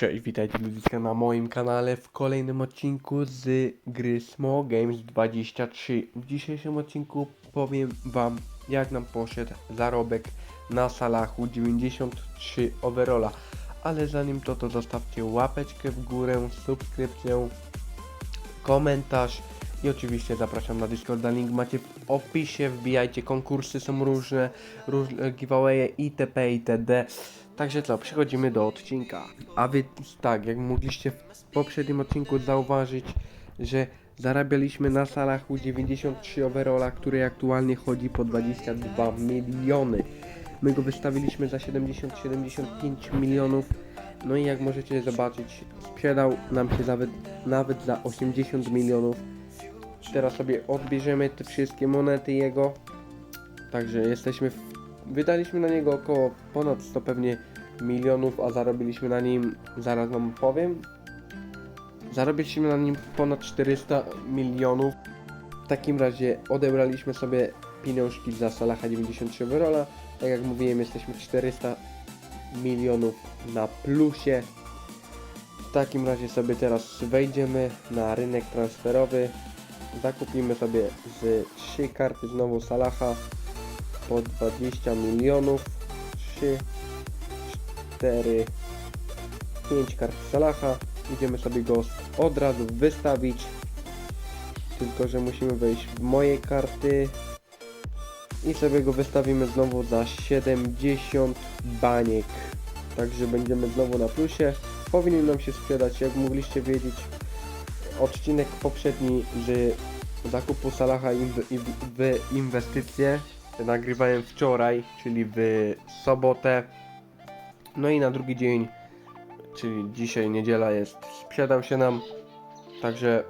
Cześć, witajcie ludziska na moim kanale w kolejnym odcinku z gry Small Games 23. W dzisiejszym odcinku powiem wam jak nam poszedł zarobek na Salachu 93 overalla. Ale zanim to, to zostawcie łapeczkę w górę, subskrypcję, komentarz i oczywiście zapraszam na Discorda, link macie w opisie, wbijajcie, konkursy są różne, różne giveawaye itp. itd. Także co, przechodzimy do odcinka. A więc tak, jak mogliście w poprzednim odcinku zauważyć, że zarabialiśmy na Salachu 93 overalla, który aktualnie chodzi po 22 miliony. My go wystawiliśmy za 70-75 milionów. No i jak możecie zobaczyć, sprzedał nam się nawet, nawet za 80 milionów. Teraz sobie odbierzemy te wszystkie monety jego. Także jesteśmy w... Wydaliśmy na niego około ponad 100 pewnie milionów, a zarobiliśmy na nim, zaraz wam powiem. Zarobiliśmy na nim ponad 400 milionów. W takim razie odebraliśmy sobie pieniążki za Salaha 93 wyrola. Tak jak mówiłem, jesteśmy 400 milionów na plusie. W takim razie sobie teraz wejdziemy na rynek transferowy. Zakupimy sobie z 3 karty znowu Salaha po 20 milionów. 3, 4, 5 kart Salaha. Idziemy sobie go od razu wystawić. Tylko, że musimy wejść w moje karty. I sobie go wystawimy znowu za 70 baniek. Także będziemy znowu na plusie. Powinien nam się sprzedać, jak mogliście wiedzieć. Odcinek poprzedni z zakupu Salaha inw- w inwestycje nagrywałem wczoraj, czyli w sobotę. No i na drugi dzień, czyli dzisiaj niedziela jest, sprzedał się nam. Także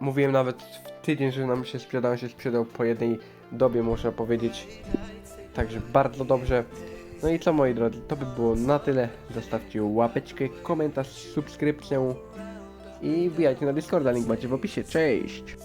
mówiłem nawet w tydzień, że nam się sprzedał, się sprzedał po jednej dobie, można powiedzieć. Także bardzo dobrze. No i co moi drodzy, to by było na tyle. Zostawcie łapeczkę, komentarz, subskrypcję i wbijajcie na Discorda, link macie w opisie. Cześć!